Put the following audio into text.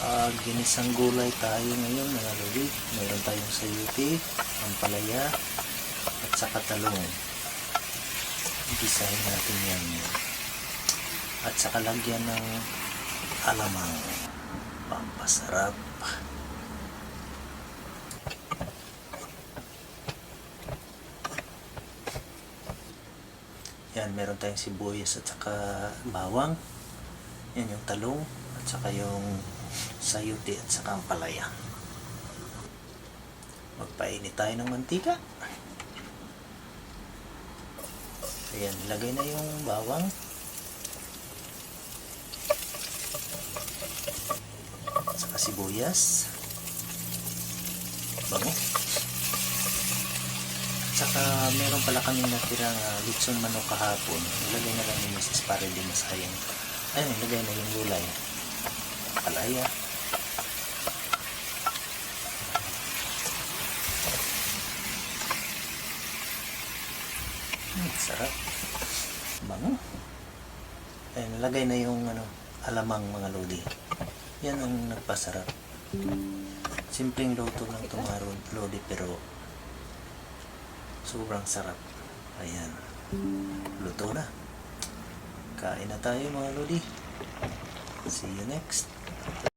uh, ginisang gulay tayo ngayon mga lodi. Meron tayong sayuti, ampalaya, at saka talong. Gisahin natin yan. At saka lagyan ng alamang pampasarap. Yan, meron tayong sibuyas at saka bawang. Yan yung talong at saka yung sayuti at saka ang palaya. Magpainit tayo ng mantika. Ayan, ilagay na yung bawang. Saka sibuyas. Bango. At saka meron pala kaming natirang uh, litson manok kahapon. Ilagay na lang Mrs. para di masayang. Ayun, ilagay na yung gulay. Palaya. Hmm, sarap. Bango. Ayun, nalagay na yung ano, alamang mga lodi. Yan ang nagpasarap. Simpleng luto lang ito mga ro- lodi pero sobrang sarap. Ayan. Luto na. Kain na tayo mga lodi. See you next.